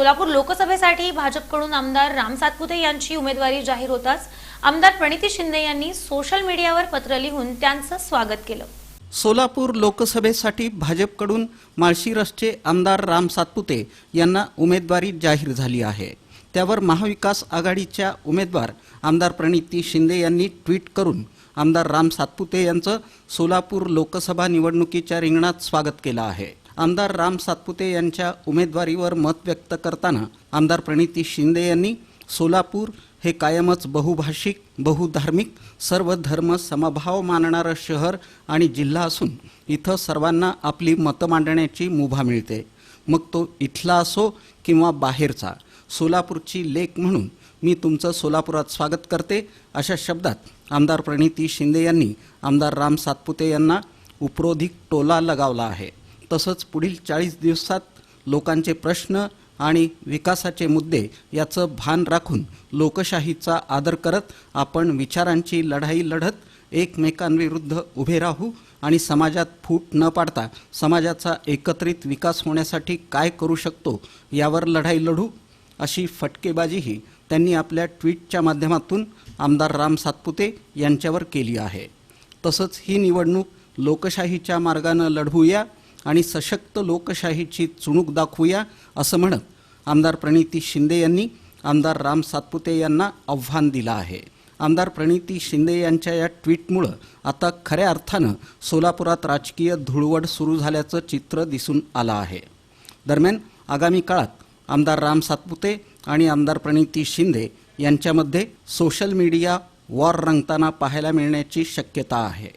सोलापूर लोकसभेसाठी भाजपकडून आमदार राम सातपुते यांची उमेदवारी जाहीर होताच आमदार प्रणिती शिंदे यांनी सोशल मीडियावर पत्र लिहून त्यांचं स्वागत केलं. सोलापूर लोकसभेसाठी भाजपकडून माळशिरसचे आमदार राम सातपुते यांना उमेदवारी जाहीर झाली आहे. त्यावर महाविकास आघाडीच्या उमेदवार आमदार प्रणिती शिंदे यांनी ट्विट करून आमदार राम सातपुते यांचं सोलापूर लोकसभा निवडणुकीच्या रिंगणात स्वागत केलं आहे. आमदार राम सातपुते यांच्या उमेदवारीवर मत व्यक्त करताना आमदार प्रणिती शिंदे यांनी सोलापूर हे कायमच बहुभाषिक बहुधार्मिक सर्व धर्म समभाव मानणारं शहर आणि जिल्हा असून इथं सर्वांना आपली मतं मांडण्याची मुभा मिळते. मग तो इथला असो किंवा बाहेरचा सोलापूरची लेख म्हणून मी तुमचं सोलापुरात स्वागत करते अशा शब्दात आमदार प्रणिती शिंदे यांनी आमदार राम सातपुते यांना उपरोधिक टोला लगावला आहे. तसंच पुढील चाळीस दिवसात लोकांचे प्रश्न आणि विकासाचे मुद्दे याचं भान राखून लोकशाहीचा आदर करत आपण विचारांची लढाई लढत एकमेकांविरुद्ध उभे राहू आणि समाजात फूट न पाडता समाजाचा एकत्रित विकास होण्यासाठी काय करू शकतो यावर लढाई लढू अशी फटकेबाजीही त्यांनी आपल्या ट्विटच्या माध्यमातून आमदार राम सातपुते यांच्यावर केली आहे. तसंच ही निवडणूक लोकशाहीच्या मार्गानं लढवूया आणि सशक्त लोकशाहीची चुणूक दाखवूया असं म्हणत आमदार प्रणिती शिंदे यांनी आमदार राम सातपुते यांना आव्हान दिलं आहे. आमदार प्रणिती शिंदे यांच्या या ट्विटमुळं आता खऱ्या अर्थानं सोलापुरात राजकीय धुळवड सुरू झाल्याचं चित्र दिसून आलं आहे. दरम्यान आगामी काळात आमदार राम सातपुते आणि आमदार प्रणिती शिंदे यांच्यामध्ये सोशल मीडिया वॉर रंगताना पाहायला मिळण्याची शक्यता आहे.